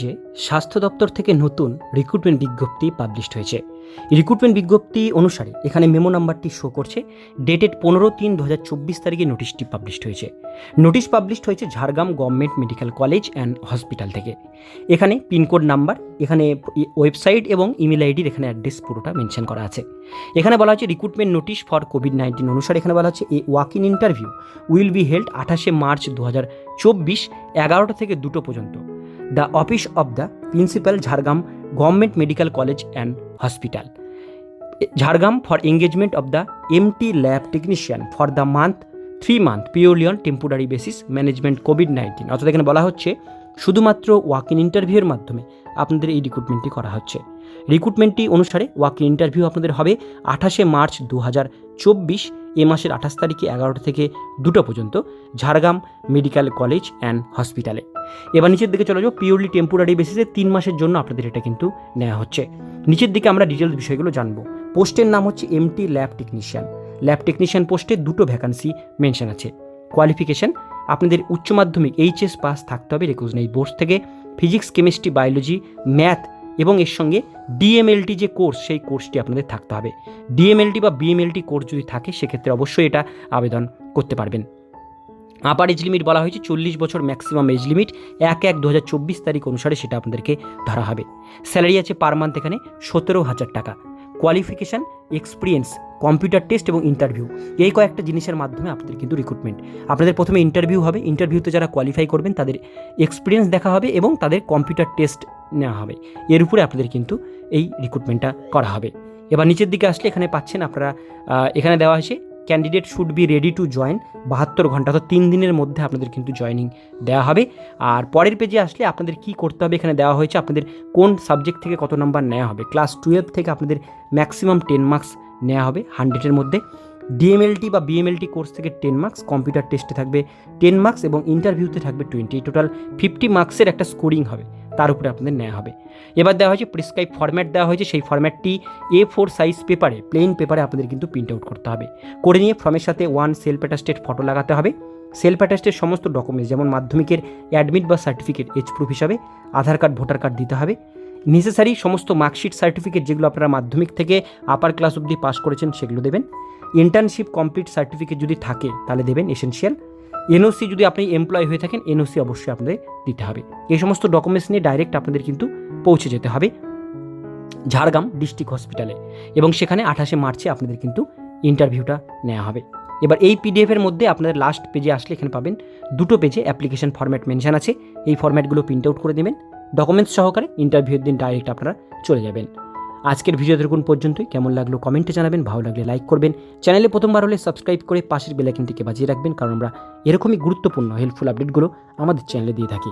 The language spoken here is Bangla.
যে স্বাস্থ্য দপ্তর থেকে নতুন রিক্রুটমেন্ট বিজ্ঞপ্তি পাবলিশড হয়েছে। রিক্রুটমেন্ট বিজ্ঞপ্তি অনুসারে এখানে মেমো নাম্বারটি শো করছে ডেটেড পনেরো তিন দু তারিখে নোটিশটি পাবলিশড হয়েছে। নোটিশ পাবলিশড হয়েছে Jhargram government medical college and hospital থেকে। এখানে পিনকোড নাম্বার এখানে ওয়েবসাইট এবং ইমেল আইডির এখানে অ্যাড্রেস পুরোটা মেনশন করা আছে। এখানে বলা হচ্ছে recruitment notice for COVID nineteen অনুসারে এখানে বলা হচ্ছে, a walk in interview will be held আঠাশে মার্চ দু হাজার চব্বিশ, এগারোটা থেকে দুটো পর্যন্ত। The office of the principal Jhargram government medical college and hospital. Jhargram for engagement of the MT lab technician for the month, three month purely on temporary basis management COVID nineteen অর্থাৎ এখানে বলা হচ্ছে শুধুমাত্র ওয়াক ইন ইন্টারভিউয়ের মাধ্যমে আপনাদের এই রিক্রুটমেন্টটি করা হচ্ছে। রিক্রুটমেন্টটি অনুসারে ওয়াক ইন ইন্টারভিউ আপনাদের হবে আঠাশে মার্চ দু হাজার চব্বিশ এ মাসের আঠাশ তারিখে এগারোটা থেকে দুটো পর্যন্ত ঝাড়গ্রাম মেডিকেল কলেজ অ্যান্ড হসপিটালে। এবার নিচের দিকে চলে যাও পিওরলি টেম্পোরারি বেসিসে তিন মাসের জন্য আপনাদের এটা কিন্তু নেওয়া হচ্ছে। নিচের দিকে আমরা ডিটেলস বিষয়গুলো জানব। পোস্টের নাম হচ্ছে MT lab technician. Lab technician পোস্টে দুটো ভ্যাকান্সি মেনশন আছে। কোয়ালিফিকেশন, আপনাদের উচ্চ মাধ্যমিক এইচএস পাস থাকতে হবে, রেকগনাইজ বোর্ড থেকে। ফিজিক্স, কেমিস্ট্রি, বায়োলজি, ম্যাথ এবং এর সঙ্গে ডিএমএলটি যে কোর্স সেই কোর্সটি আপনাদের থাকতে হবে। ডিএমএলটি বা বিএমএলটি কোর্স যদি থাকে, সেক্ষেত্রে অবশ্যই এটা আবেদন করতে পারবেন। আপার এজ লিমিট বলা হয়েছে, চল্লিশ বছর ম্যাক্সিমাম এজ লিমিট এক এক দু তারিখ অনুসারে সেটা আপনাদেরকে ধরা হবে। স্যালারি আছে পার মান্থ এখানে সতেরো হাজার টাকা। কোয়ালিফিকেশান, এক্সপিরিয়েন্স, কম্পিউটার টেস্ট এবং ইন্টারভিউ। এই কয়েকটা জিনিসের মাধ্যমে আপনাদের কিন্তু রিক্রুটমেন্ট আপনাদের প্রথমে ইন্টারভিউ হবে। ইন্টারভিউতে যারা কোয়ালিফাই করবেন, তাদের এক্সপিরিয়েন্স দেখা হবে এবং তাদের কম্পিউটার টেস্ট নেওয়া হবে। এর উপরে আপনাদের কিন্তু এই রিক্রুটমেন্টটা করা হবে। এবার নিচের দিকে আসলে এখানে পাচ্ছেন আপনারা এখানে দেওয়া হয়েছে candidate should be ready to join বাহাত্তর ঘণ্টা, অর্থাৎ তিন দিনের মধ্যে আপনাদের কিন্তু জয়নিং দেওয়া হবে। আর পরের পেজে আসলে আপনাদের কি করতে হবে এখানে দেওয়া হয়েছে, আপনাদের কোন সাবজেক্ট থেকে কত নাম্বার নেওয়া হবে। ক্লাস টুয়েলভ থেকে আপনাদের ম্যাক্সিমাম টেন মার্কস নেওয়া হবে হান্ড্রেডের মধ্যে। ডিএমএলটি বা বিএমএলটি কোর্স থেকে টেন মার্কস কম্পিউটার টেস্টে থাকবে টেন মার্কস এবং ইন্টারভিউতে থাকবে টোয়েন্টি টোটাল ফিফটি মার্কসের একটা স্কোরিং হবে। তার উপরে আপনাদের নেওয়া হবে। এবার দেওয়া হয়েছে প্রিসক্রাইব ফরম্যাট দেওয়া হয়েছে, সেই ফরম্যাটটি এ ফোর সাইজ পেপারে প্লেন পেপারে আপনাদের কিন্তু প্রিন্ট আউট করতে হবে। করে নিয়ে ফর্মের সাথে ওয়ান সেলফ অ্যাটাস্টেড ফটো লাগাতে হবে। সেলফ অ্যাটাস্টেড সমস্ত ডকুমেন্টস যেমন মাধ্যমিকের অ্যাডমিট বা সার্টিফিকেট এজ প্রুফ হিসাবে আধার কার্ড ভোটার কার্ড দিতে হবে। নেসেসারি সমস্ত মার্কশিট সার্টিফিকেট যেগুলো আপনারা মাধ্যমিক থেকে আপার ক্লাস অবধি পাস করেছেন, সেগুলো দেবেন। ইন্টার্নশিপ কমপ্লিট সার্টিফিকেট যদি থাকে, তাহলে দেবেন এসেনশিয়াল এনওসি যদি আপনি এমপ্লয় হয়ে থাকেন, এনওসি অবশ্যই আপনাদের দিতে হবে। এই সমস্ত ডকুমেন্টস নিয়ে ডাইরেক্ট আপনাদের কিন্তু পৌঁছে যেতে হবে ঝাড়গ্রাম ডিস্ট্রিক্ট হসপিটালে এবং সেখানে আঠাশে মার্চে আপনাদের কিন্তু ইন্টারভিউটা নেওয়া হবে। এবার এই পিডিএফের মধ্যে আপনাদের লাস্ট পেজে আসলে এখানে পাবেন দুটো পেজে অ্যাপ্লিকেশন ফরম্যাট মেনশন আছে। এই ফরম্যাটগুলো প্রিন্ট আউট করে দেবেন। ডকুমেন্টস সহকারে ইন্টারভিউর দিন ডাইরেক্ট আপনারা চলে যাবেন। আজকের ভিডিও দেখুন পর্যন্তই। কেমন লাগল কমেন্টে জানাবেন, ভালো লাগলে লাইক করবেন। চ্যানেলে প্রথমবার হলে সাবস্ক্রাইব করে পাশের বেলাইকিনটিকে বাজিয়ে রাখবেন, কারণ আমরা এরকমই গুরুত্বপূর্ণ হেল্পফুল আপডেটগুলো আমাদের চ্যানেলে দিয়ে থাকি।